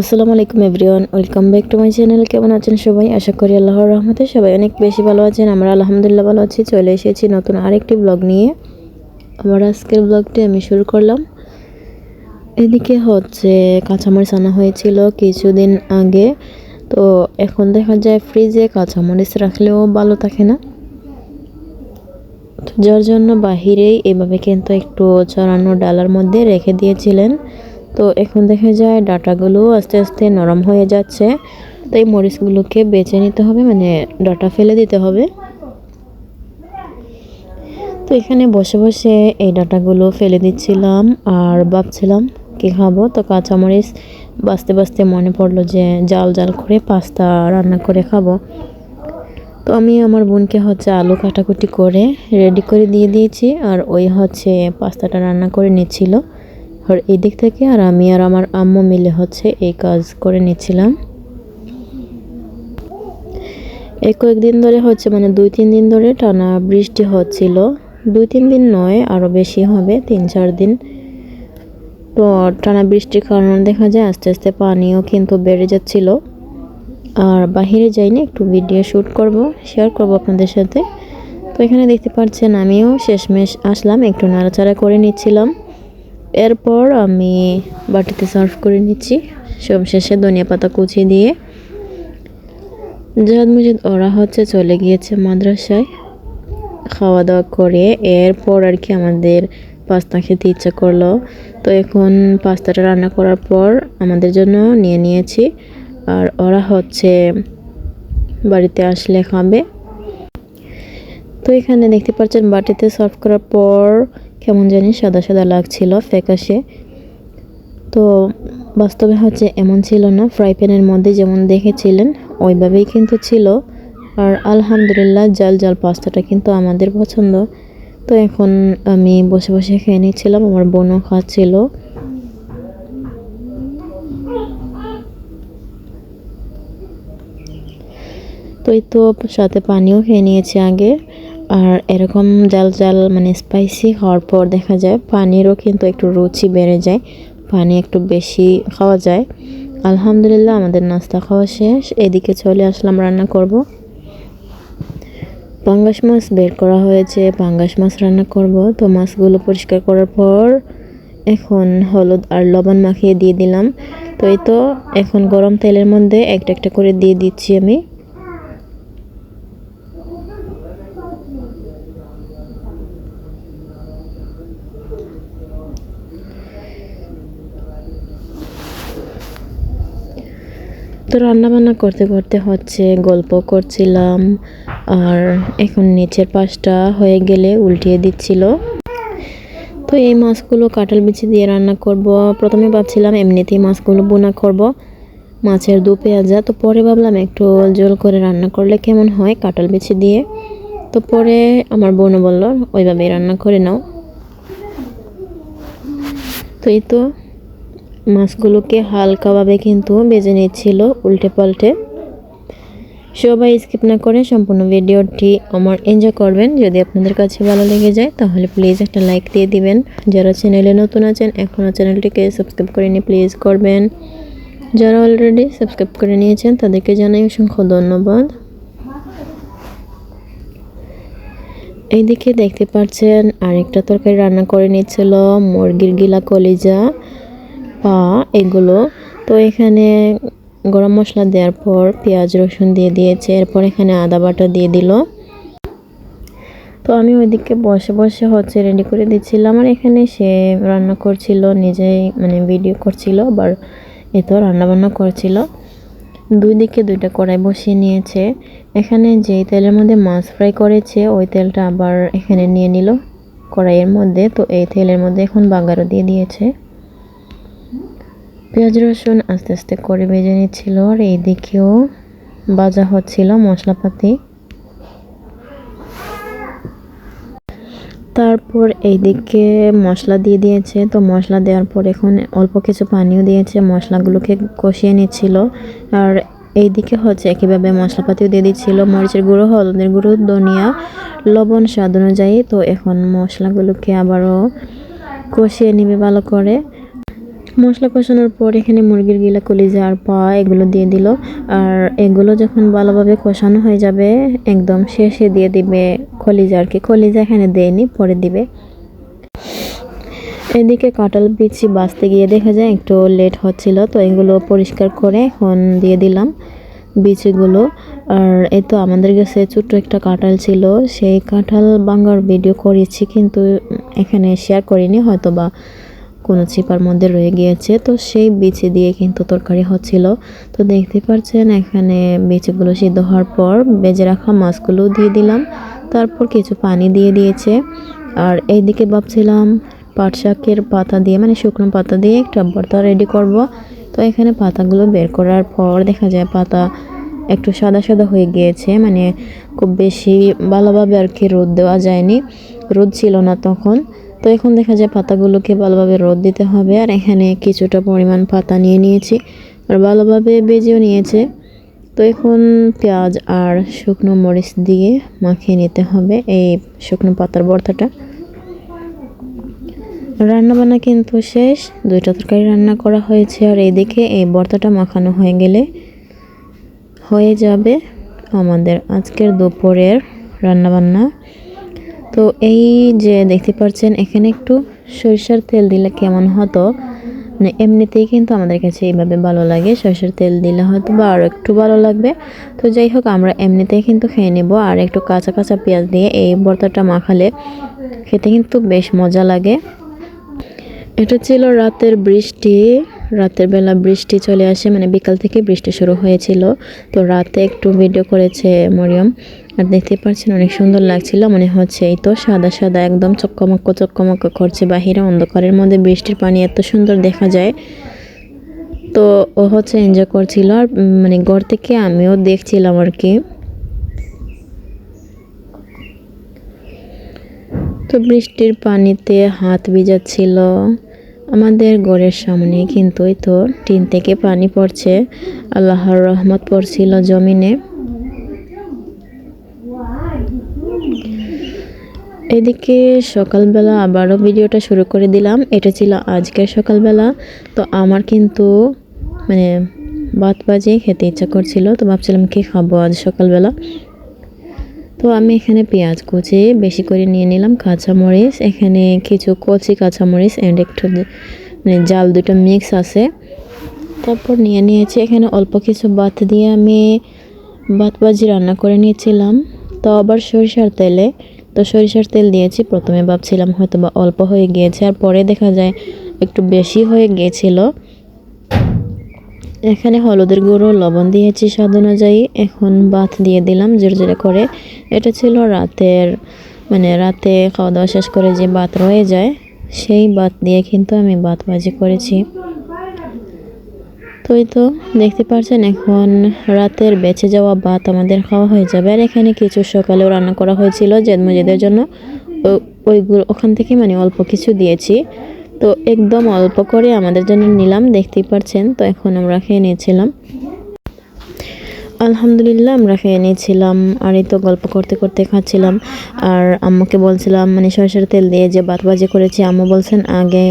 আসসালামু আলাইকুম everyone, welcome back to my channel. কেমন আছেন সবাই? আশা করি আল্লাহর রহমতে সবাই অনেক বেশি ভালো আছেন। আমরা আলহামদুলিল্লাহ ভালো আছি। চলে এসেছি নতুন আরেকটি ব্লগ নিয়ে। আমার আজকের ব্লগটি আমি শুরু করলাম। এদিকে হচ্ছে কাঁচামরিচ আনা হয়েছিল কিছুদিন আগে। তো এখন দেখা যায় ফ্রিজে কাঁচামরিচ রাখলেও ভালো থাকে না। যার জন্য বাহিরেই এভাবে কিন্তু একটু চড়ানো ডালার মধ্যে রেখে দিয়েছিলেন। তো এখন দেখা যায় ডাটাগুলো আস্তে আস্তে নরম হয়ে যাচ্ছে। তো এই মরিচগুলোকে বেছে নিতে হবে মানে ডাটা ফেলে দিতে হবে। তো এখানে বসে বসে এই ডাটাগুলো ফেলে দিচ্ছিলাম আর ভাবছিলাম কি খাব। তো কাঁচামরিচ বাঁচতে বাঁচতে মনে পড়ল যে জাল জাল করে পাস্তা রান্না করে খাব। তো আমি আমার বোনকে হচ্ছে আলু কাটাকুটি করে রেডি করে দিয়ে দিয়েছি আর ওই হচ্ছে পাস্তাটা রান্না করে নিচ্ছিল। আর এই দিক থেকে আর আমি আর আমার আম্মু মিলে হচ্ছে এই কাজ করে নিচ্ছিলাম। এই কয়েকদিন ধরে হচ্ছে মানে দুই, তিন দিন ধরে টানা বৃষ্টি হচ্ছিল। দুই, তিন দিন নয় আরও বেশি হবে, তিন, চার দিন। তো টানা বৃষ্টির কারণে দেখা যায় আস্তে আস্তে পানিও কিন্তু বেড়ে যাচ্ছিল। আর বাহিরে যাইনি, একটু ভিডিও শ্যুট করব শেয়ার করব আপনাদের সাথে। তো এখানে দেখতে পাচ্ছেন আমিও শেষমেশ আসলাম, একটু নাড়াচাড়া করে নিচ্ছিলাম। এরপর আমি বাটিতে সার্ভ করে নিচ্ছি। সব শেষে ধনিয়া পাতা কুচি দিয়ে। জাহাদ মুজিদ ওরা হচ্ছে চলে গিয়েছে মাদ্রাসায়। খাওয়া দাওয়া করে এরপর আর কি আমাদের পাস্তা খেতে ইচ্ছা করল। তো এখন পাস্তাটা রান্না করার পর আমাদের জন্য নিয়ে নিয়েছি। আর ওরা হচ্ছে বাড়িতে আসলে খাবে। তো এখানে দেখতে পাচ্ছেন বাটিতে সার্ভ করার পর কেমন জানি সাদা সাদা লাগছিল ফ্যাকাশে। তো বাস্তবে হচ্ছে এমন ছিল না। ফ্রাই প্যানের মধ্যে যেমন দেখেছিলেন, ওইভাবেই কিন্তু ছিল। আর আলহামদুলিল্লাহ, জাল জাল পাস্তাটা কিন্তু আমাদের পছন্দ। তো এখন আমি বসে বসে খেয়ে নিচ্ছিলাম, আমার বোনও খাচ্ছিল। তো এই তো সাথে পানিও খেয়ে নিয়েছি আগে। আর এরকম জাল জাল মানে স্পাইসি হওয়ার পর দেখা যায় পানিরও কিন্তু একটু রুচি বেড়ে যায়, পানি একটু বেশি খাওয়া যায়। আলহামদুলিল্লাহ আমাদের নাস্তা খাওয়া শেষ, এদিকে চলে আসলাম রান্না করব। পাঙ্গাস মাছ বের করা হয়েছে, পাঙ্গাস মাছ রান্না করব। তো মাছগুলো পরিষ্কার করার পর এখন হলুদ আর লবণ মাখিয়ে দিয়ে দিলাম। তো এই তো, এখন গরম তেলের মধ্যে একটা একটা করে দিয়ে দিচ্ছি আমি। তো রান্না বান্না করতে করতে হচ্ছে গল্প করছিলাম আর এখন নিচের পাশটা হয়ে গেলে উল্টিয়ে দিচ্ছিল। তো এই মাছগুলো কাঁঠাল বিচি দিয়ে রান্না করব। প্রথমে ভাবছিলাম এমনিতেই মাছগুলো বোনা করব। মাছের দু পেঁয়াজা, তো পরে ভাবলাম একটু জল করে রান্না করলে কেমন হয় কাঁঠাল বিচি দিয়ে। তো পরে আমার বোনও বলল, ওইভাবেই রান্না করে নাও। তো এই তো মাছগুলোকে হালকাভাবে কিন্তু বেজে নিচ্ছিল উল্টে পাল্টে সবাই স্কিপ না করে সম্পূর্ণ ভিডিওটি আমার এনজয় করবেন। যদি আপনাদের কাছে ভালো লেগে যায়, তাহলে প্লিজ একটা লাইক দিয়ে দিবেন। যারা চ্যানেলে নতুন আছেন, এখনও চ্যানেলটিকে সাবস্ক্রাইব করে নিয়ে প্লিজ করবেন। যারা অলরেডি সাবস্ক্রাইব করে নিয়েছেন, তাদেরকে জানাই অসংখ্য ধন্যবাদ। এইদিকে দেখতে পাচ্ছেন, আরেকটা তরকারি রান্না করে নিচ্ছিল মুরগির গিলা কলিজা। পা এগুলো। তো এখানে গরম মশলা দেওয়ার পর পেঁয়াজ, রসুন দিয়ে দিয়েছে। এরপর এখানে আদা বাটা দিয়ে দিল। তো আমি ওইদিকে বসে বসে হচ্ছে রেডি করে দিচ্ছিলাম। আর এখানে সে রান্না করছিল, নিজেই মানে ভিডিও করছিল, আবার এ তো রান্নাবান্না করছিল। দুই দিকে দুইটা কড়াই বসিয়ে নিয়েছে। এখানে যেই তেলের মধ্যে মাছ ফ্রাই করেছে, ওই তেলটা আবার এখানে নিয়ে নিল কড়াইয়ের মধ্যে। তো এই তেলের মধ্যে এখন বাগারও দিয়ে দিয়েছে। পেঁয়াজ রসুন আস্তে আস্তে করে ভেজে নিচ্ছিল, আর এইদিকেও বাজা হচ্ছিল মশলাপাতি। তারপর এইদিকে মশলা দিয়ে দিয়েছে, তো মশলা দেওয়ার পর এখন অল্প কিছু পানিও দিয়েছে, মশলাগুলোকে কষিয়ে নিচ্ছিল। আর এইদিকে হচ্ছে একইভাবে মশলাপাতিও দিয়ে দিচ্ছিল, মরিচের গুঁড়ো, হলুদের গুঁড়ো, ধনিয়া, লবণ স্বাদ অনুযায়ী। তো এখন মশলাগুলোকে আবারও কষিয়ে নিবে ভালো করে। মশলা কষানোর পর এখানে মুরগির গিলা কলিজা আর পা এগুলো দিয়ে দিল। আর এগুলো যখন ভালোভাবে কষানো হয়ে যাবে, একদম শেষে দিয়ে দিবে কলিজা আর কি। কলিজা এখানে দেয়নি, পরে দিবে। এদিকে কাঁঠাল বিচি বাঁচতে গিয়ে দেখা যায় একটু লেট হচ্ছিল, তো এগুলো পরিষ্কার করে এখন দিয়ে দিলাম বিচিগুলো। আর এই তো আমাদের কাছে ছোট্ট একটা কাঁঠাল ছিল, সেই কাঁঠাল বাঙ্গার ভিডিও করেছি, কিন্তু এখানে শেয়ার করিনি হয়তো বা কোনো ছিপার মধ্যে রয়ে গিয়েছে। তো সেই বিচি দিয়ে কিন্তু তরকারি হচ্ছিল। তো দেখতে পাচ্ছেন, এখানে বিচিগুলো সিদ্ধ হওয়ার পর বেজে রাখা মাছগুলো দিয়ে দিলাম। তারপর কিছু পানি দিয়ে দিয়েছে। আর এইদিকে ভাবছিলাম পাট শাকের পাতা দিয়ে মানে শুকনো পাতা দিয়ে একটা ভর্তা রেডি করব। তো এখানে পাতাগুলো বের করার পর দেখা যায় পাতা একটু সাদা সাদা হয়ে গিয়েছে। মানে খুব বেশি ভালোভাবে আর কি রোদ দেওয়া যায়নি। রোদ ছিল না তখন। তো এখন দেখা যায় পাতাগুলোকে ভালোভাবে রোদ দিতে হবে। আর এখানে কিছুটা পরিমাণ পাতা নিয়ে নিয়েছি আর ভালোভাবে বেজেও নিয়েছে। তো এখন পেঁয়াজ আর শুকনো মরিচ দিয়ে মাখিয়ে নিতে হবে এই শুকনো পাতার ভর্তাটা রান্নাবান্না কিন্তু শেষ। দুইটা তরকারি রান্না করা হয়েছে। আর এদিকে এই ভর্তাটা মাখানো হয়ে গেলে হয়ে যাবে আমাদের আজকের দুপুরের রান্নাবান্না। তো এই যে দেখতে পাচ্ছেন, এখানে একটু সরিষার তেল দিলে কেমন হতো? মানে এমনিতেই কিন্তু আমাদের কাছে এইভাবে ভালো লাগে। সরিষার তেল দিলে হয়তো বা আরও একটু ভালো লাগবে। তো যাই হোক, আমরা এমনিতেই কিন্তু খেয়ে নেব। আর একটু কাঁচা কাঁচা পেঁয়াজ দিয়ে এই ভর্তাটা মাখালে খেতে কিন্তু বেশ মজা লাগে। এটা ছিল রাতের বৃষ্টি। রাতের বেলা বৃষ্টি চলে আসে মানে বিকাল থেকে বৃষ্টি শুরু হয়েছিল। তো রাতে একটু ভিডিও করেছে মরিয়ম। আর দেখতে পাচ্ছেন অনেক সুন্দর লাগছিল, মনে হচ্ছে এই তো সাদা সাদা একদম চক্কমক্ক চক্কমক্ক করছে বাহিরে, অন্ধকারের মধ্যে বৃষ্টির পানি এত সুন্দর দেখা যায়। তো ও হচ্ছে এনজয় করছিল, আর মানে ঘর থেকে আমিও দেখছিলাম আর কি। তো বৃষ্টির পানিতে হাত ভিজাচ্ছিল। আমাদের ঘরের সামনে কিন্তু তো টিন থেকে পানি পড়ছে। আল্লাহর রহমত পড়ছিল জমিনে। এদিকে সকালবেলা আবারও ভিডিওটা শুরু করে দিলাম। এটা ছিল আজকের সকালবেলা। তো আমার কিন্তু মানে ভাত বাজে খেতে ইচ্ছা করছিল। তো ভাবছিলাম কি খাব আজ সকালবেলা। তো আমি এখানে পেঁয়াজ কুচি বেশি করে নিয়ে নিলাম, কাঁচামরিচ, এখানে কিছু কচি কাঁচামরিচ অ্যান্ড একটু মানে জাল দুটো মিক্স আছে। তারপর নিয়ে নিয়েছি, এখানে অল্প কিছু ভাত দিয়ে আমি ভাত ভাজি রান্না করে নিয়েছিলাম। তো আবার সরিষার তেলে, তো সরিষার তেল দিয়েছি, প্রথমে ভাবছিলাম হয়তো বা অল্প হয়ে গিয়েছে, আর পরে দেখা যায় একটু বেশি হয়ে গিয়েছিল। এখানে হলুদের গুঁড়ো, লবণ দিয়েছি স্বাদ অনুযায়ী। এখন ভাত দিয়ে দিলাম জোরে করে। এটা ছিল রাতের মানে রাতে খাওয়া দাওয়া শেষ করে যে ভাত রয়ে যায়, সেই বাত দিয়ে কিন্তু আমি ভাত ভাজি করেছি। তো তো, দেখতে পাচ্ছেন এখন রাতের বেঁচে যাওয়া ভাত আমাদের খাওয়া হয়ে যাবে। আর এখানে কিছু সকালেও রান্না করা হয়েছিল জেদ মজিদের জন্য। ওইগুলো ওখান থেকে মানে অল্প কিছু দিয়েছি। তো একদম অল্প করে আমাদের জন্য নিলাম, দেখতেই পাচ্ছেন তো এখন আমরা খেয়ে নিয়েছিলাম। আলহামদুলিল্লাহ আমরা খেয়ে নিয়েছিলাম, আর এই তো গল্প করতে করতে খাচ্ছিলাম। আর আম্মুকে বলছিলাম মানে সরিষার তেল দিয়ে যে ভাত বাজে করেছি। আম্মু বলছেন, আগে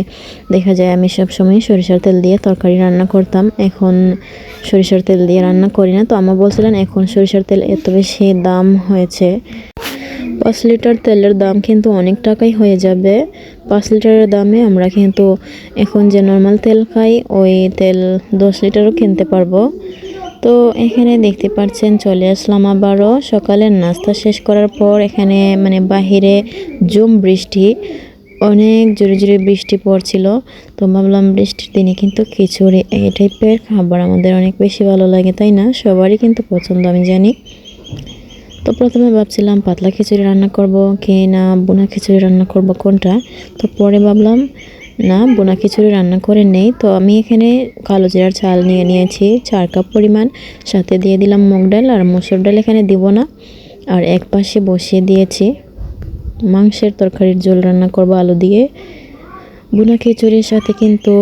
দেখা যায় আমি সব সময় সরিষার তেল দিয়ে তরকারি রান্না করতাম, এখন সরিষার তেল দিয়ে রান্না করি না। তো আম্মু বলছিলেন, এখন সরিষার তেল এত বেশি দাম হয়েছে। পাঁচ লিটার তেলের দাম কিন্তু অনেক টাকাই হয়ে যাবে। পাঁচ লিটারের দামে আমরা কিন্তু এখন যে নর্মাল তেল খাই, ওই তেল দশ লিটারও কিনতে পারব। তো এখানে দেখতে পাচ্ছেন, চলে আসলাম আবারও। সকালের নাস্তা শেষ করার পর এখানে মানে বাহিরে জুম বৃষ্টি, অনেক জোরে জোরে বৃষ্টি পড়ছিল। তো ভাবলাম বৃষ্টির দিনে কিন্তু খিচুড়ি, এই টাইপের খাবার আমাদের অনেক বেশি ভালো লাগে, তাই না? সবারই কিন্তু পছন্দ, আমি জানি। তো প্রথমে ভাবছিলাম পাতলা খিচুড়ি রান্না করব কে না বোনা খিচুড়ি রান্না করব কোনটা? তো পরে ভাবলাম, না, বোনা খিচুড়ি রান্না করে নেই। তো আমি এখানে কালো জিরার চাল নিয়ে নিয়েছি, চার কাপ পরিমাণ। সাথে দিয়ে দিলাম মুগ ডাল আর মসুর ডাল এখানে দিব না। আর এক পাশে বসিয়ে দিয়েছি মাংসের তরকারির ঝোল রান্না করব আলু দিয়ে। বোনা খিচুড়ির সাথে কিন্তু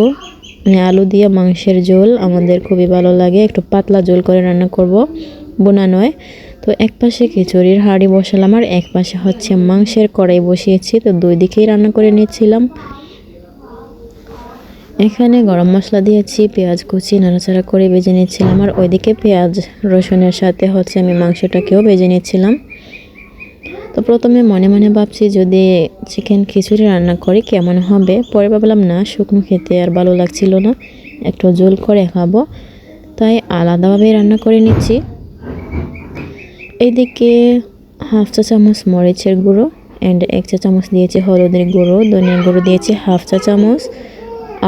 মানে আলু দিয়ে মাংসের ঝোল আমাদের খুবই ভালো লাগে। একটু পাতলা ঝোল করে রান্না করব। বোনা নয় তো এক পাশে খিচুড়ির হাঁড়ি বসালাম আর এক পাশে হচ্ছে মাংসের কড়াই বসিয়েছি। তো দুই দিকেই রান্না করে নিয়েছিলাম এখানে গরম মশলা দিয়েছি, পেঁয়াজ কুচি, নাড়াচাড়া করে বেজে নিচ্ছিলাম আর ওইদিকে পেঁয়াজ রসুনের সাথে হচ্ছে আমি মাংসটাকেও বেজে নিচ্ছিলাম। তো প্রথমে মনে মনে ভাবছি যদি চিকেন খিচুড়ি রান্না করি কেমন হবে? পরে ভাবলাম, না, শুকনো খেতে আর ভালো লাগছিল না। একটু জোল করে খাব। তাই আলাদাভাবে রান্না করে নিচ্ছি। এইদিকে হাফ চা চামচ মরিচের গুঁড়ো অ্যান্ড এক চা চামচ দিয়েছি হলুদের গুঁড়ো, ধনিয়ার গুঁড়ো দিয়েছি হাফ চা চামচ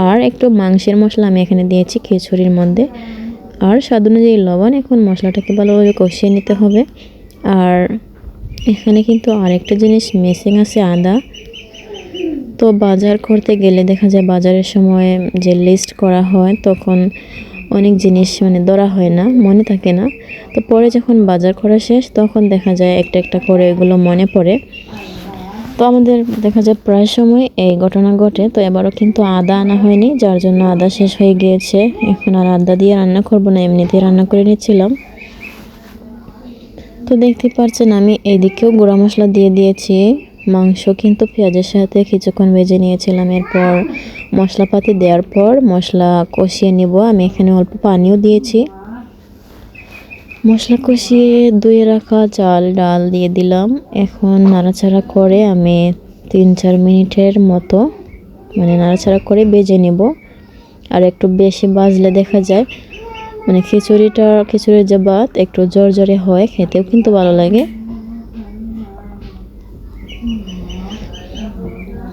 আর একটু মাংসের মশলা আমি এখানে দিয়েছি খিচুড়ির মধ্যে। আর স্বাদ অনুযায়ী লবণ, এখন মশলাটাকে ভালোভাবে কষিয়ে নিতে হবে। আর এখানে কিন্তু আরেকটা জিনিস মিসিং আছে, আদা। তো বাজার করতে গেলে দেখা যায় বাজারের সময় যে লিস্ট করা হয়, তখন অনেক জিনিস মানে ধরা হয় না, মনে থাকে না। তো পরে যখন বাজার করা শেষ, তখন দেখা যায় একটা একটা করে এগুলো মনে পড়ে। তো আমাদের দেখা যায় প্রায় সময় এই ঘটনা ঘটে। তো এবারও কিন্তু আদা আনা হয়নি, যার জন্য আদা শেষ হয়ে গিয়েছে। এখন আর আদা দিয়ে রান্না করব না, এমনিতেই রান্না করে নিচ্ছিলাম। তো দেখতে পারছেন আমি এদিকেও গুঁড়া মশলা দিয়ে দিয়েছি। মাংস কিন্তু পেঁয়াজের সাথে কিছুক্ষণ ভেজে নিয়েছিলাম। এরপর মশলাপাতি দেওয়ার পর মশলা কষিয়ে নিব। আমি এখানে অল্প পানিও দিয়েছি। মশলা কষিয়ে ধুয়ে রাখা চাল, ডাল দিয়ে দিলাম। এখন নাড়াচাড়া করে আমি তিন চার মিনিটের মতো মানে নাড়াচাড়া করে বেজে নেব। আর একটু বেশি বাজলে দেখা যায় মানে খিচুড়িটা, খিচুড়ির যে ভাত একটু জর্জরে হয়, খেতেও কিন্তু ভালো লাগে।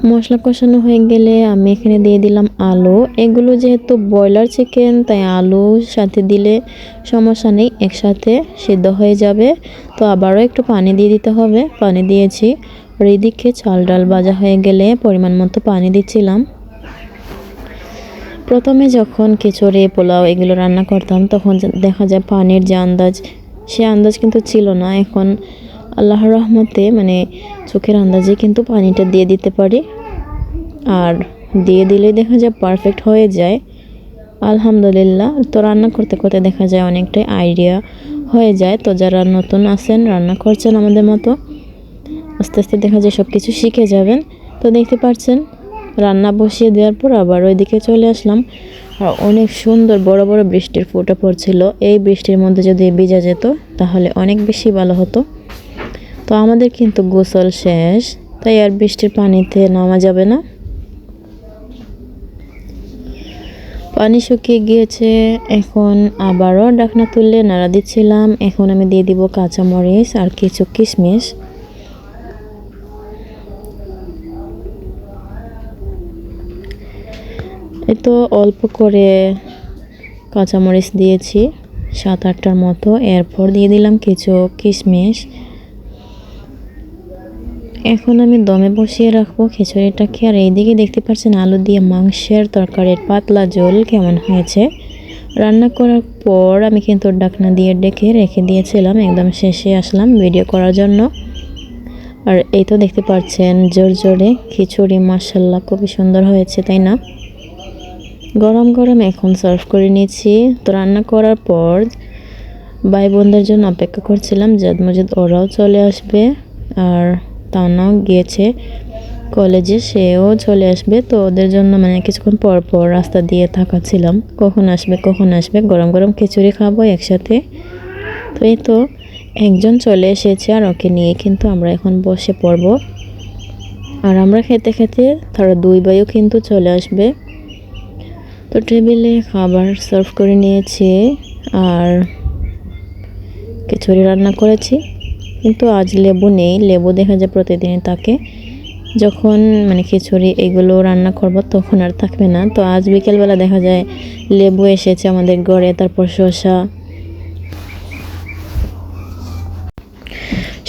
মশলা কষানো হয়ে গেলে আমি এখানে দিয়ে দিলাম আলু। এগুলো যেহেতু ব্রয়লার চিকেন, তাই আলু সাথে দিলে সমস্যা নেই, একসাথে সিদ্ধ হয়ে যাবে। তো আবারও একটু পানি দিয়ে দিতে হবে। পানি দিয়েছি। আর এদিকে চাল ডাল ভাজা হয়ে গেলে পরিমাণ মতো পানি দিচ্ছিলাম। প্রথমে যখন খিচুড়ি, পোলাও এগুলো রান্না করতাম, তখন দেখা যায় পানির যে আন্দাজ, সে আন্দাজ কিন্তু ছিল না। এখন আল্লাহর রহমতে মানে চোখের আন্দাজে কিন্তু পানিটা দিয়ে দিতে পারি। আর দিয়ে দিলে দেখা যায় পারফেক্ট হয়ে যায়। আলহামদুলিল্লাহ, তো রান্না করতে করতে দেখা যায় অনেকটাই আইডিয়া হয়ে যায়। তো যারা নতুন আছেন, রান্না করছেন আমাদের মতো, আস্তে আস্তে দেখা যায় সব কিছু শিখে যাবেন। তো দেখতে পাচ্ছেন, রান্না বসিয়ে দেওয়ার পর আবার ওইদিকে চলে আসলাম। আর অনেক সুন্দর বড় বড় বৃষ্টির ফোঁটা পড়ছিল। এই বৃষ্টির মধ্যে যদি ভিজা যেত, তাহলে অনেক বেশি ভালো হতো। তো আমাদের কিন্তু গোসল শেষ, তাই আর বৃষ্টির পানিতে নামা যাবে না। পানি শুকিয়ে গিয়েছে, এখন আবারও ডাকনা তুললে নাড়া দিচ্ছিলাম। এখন আমি দিয়ে দিব কাঁচামরিচ আর কিছু কিশমিশ। তো অল্প করে কাঁচামরিচ দিয়েছি, সাত আটটার মতো। এরপর দিয়ে দিলাম কিছু কিশমিশ। এখন আমি দমে বসিয়ে রাখব খিচুড়িটাকে আর এইদিকে দেখতে পাচ্ছেন আলু দিয়ে মাংসের তরকারির পাতলা ঝোল কেমন হয়েছে। রান্না করার পর আমি কিন্তু ডাকনা দিয়ে ডেকে রেখে দিয়েছিলাম, একদম শেষে আসলাম ভিডিও করার জন্য। আর এই তো দেখতে পাচ্ছেন জোর জোরে খিচুড়ি মাসাল্লাহ খুবই সুন্দর হয়েছে, তাই না? গরম গরম এখন সার্ভ করে নিয়েছি। তো রান্না করার পর ভাই বোনদের জন্য অপেক্ষা করছিলাম জাদ মজিদ ওরাও চলে আসবে। আর তানাও গিয়েছে কলেজে, সেও চলে আসবে। তো ওদের জন্য মানে কিছুক্ষণ পর পর রাস্তা দিয়ে থাকাছিলাম কখন আসবে কখন আসবে, গরম গরম খিচুড়ি খাব একসাথে। তো এই তো একজন চলে এসেছে আর ওকে নিয়ে, কিন্তু আমরা এখন বসে পড়ব। আর আমরা খেতে খেতে তারা দুই ভাইও কিন্তু চলে আসবে। তো টেবিলে খাবার সার্ভ করে নিয়েছি আর খিচুড়ি রান্না করেছি। কিন্তু আজ লেবু নেই। লেবু দেখা যায় প্রতিদিনই তাকে। যখন মানে খিচুড়ি এগুলো রান্না করব তখন আর থাকবে না। তো আজ বিকেলবেলা দেখা যায় লেবু এসেছে আমাদের ঘরে, তারপর শসা।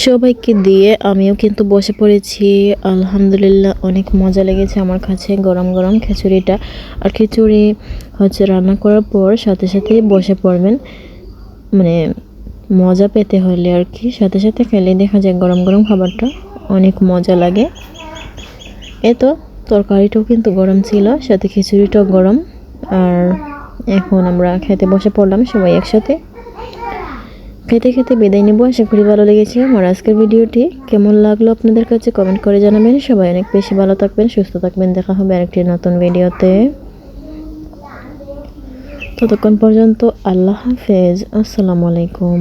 সবাইকে দিয়ে আমিও কিন্তু বসে পড়েছি। আলহামদুলিল্লাহ অনেক মজা লেগেছে আমার কাছে গরম গরম খিচুড়িটা। আর খিচুড়ি হচ্ছে রান্না করার পর সাথে সাথে বসে পড়বেন। মানে মজা পেতে হলে আর কি। সাথে সাথে খেলে দেখা যায় গরম গরম খাবারটা অনেক মজা লাগে। এ তো, তরকারিটাও কিন্তু গরম ছিল, সাথে খিচুড়িটাও গরম। আর এখন আমরা খেতে বসে পড়লাম সবাই একসাথে। খেতে খেতে বিদায় নেব, আশা করি ভালো লেগেছে। আমার আজকের ভিডিওটি কেমন লাগল আপনাদের কাছে কমেন্ট করে জানাবেন। সবাই অনেক বেশি ভালো থাকবেন, সুস্থ থাকবেন। দেখা হবে আরেকটি নতুন ভিডিওতে। ততক্ষণ পর্যন্ত আল্লাহ হাফেজ। আসসালামু আলাইকুম।